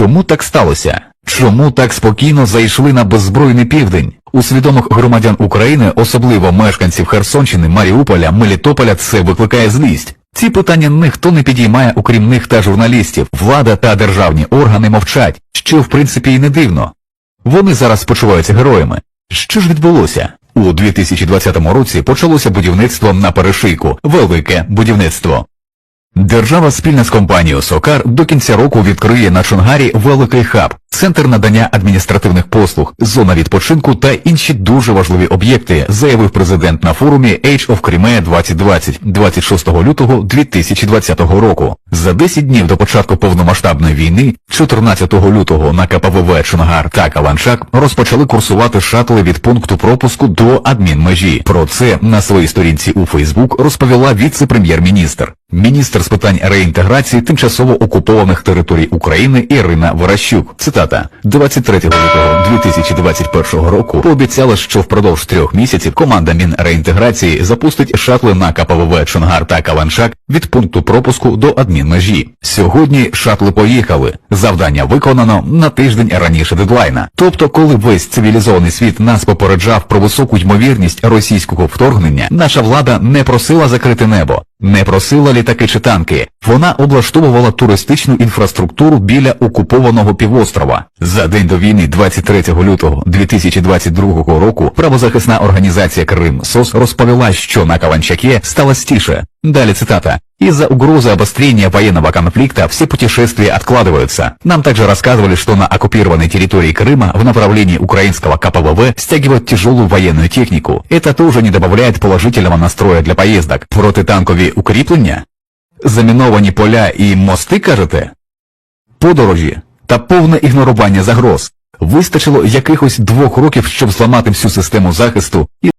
Чому так сталося? Чому так спокійно зайшли на беззбройний південь? У свідомих громадян України, особливо мешканців Херсонщини, Маріуполя, Мелітополя, це викликає злість. Ці питання ніхто не підіймає, окрім них та журналістів. Влада та державні органи мовчать, що в принципі і не дивно. Вони зараз почуваються героями. Що ж відбулося? У 2020 році почалося будівництво на перешийку, велике будівництво. Держава спільно з компанією Сокар до кінця року відкриє на Чонгарі великий хаб, центр надання адміністративних послуг, зона відпочинку та інші дуже важливі об'єкти, заявив президент на форумі Age of Crimea 2020 26 лютого 2020 року. За 10 днів до початку повномасштабної війни, 14 лютого на КПВВ Чонгар та Каланчак розпочали курсувати шатли від пункту пропуску до адмінмежі. Про це на своїй сторінці у Фейсбук розповіла віце-прем'єр-міністр. Міністр з питань реінтеграції тимчасово окупованих територій України Ірина Ворощук. Цитата 23 лютого 2021 року пообіцяла, що впродовж трьох місяців команда Мінреінтеграції запустить шатли на КПВВ Чонгар та Каланчак від пункту пропуску до адмінмежі. Сьогодні шатли поїхали. Завдання виконано на тиждень раніше дедлайна. Тобто, коли весь цивілізований світ нас попереджав про високу ймовірність російського вторгнення, наша влада не просила закрити небо. Не просила літаки чи танки, вона облаштовувала туристичну інфраструктуру біля окупованого півострова. За день до війни, 23 лютого 2022 року, правозахисна організація Крим СОС розповіла, що на Каванчаке стало стіше. Далі цитата. Из-за угрозы обострения военного конфликта все путешествия откладываются. Нам также рассказывали, что на оккупированной территории Крыма в направлении украинского КПВВ стягивают тяжелую военную технику. Это тоже не добавляет положительного настроя для поездок. Протитанкові укріплення? Заміновані поля і мости, кажете? Подорожі та повне ігнорування загроз. Вистачило якихось двох років, щоб зламати всю систему захисту і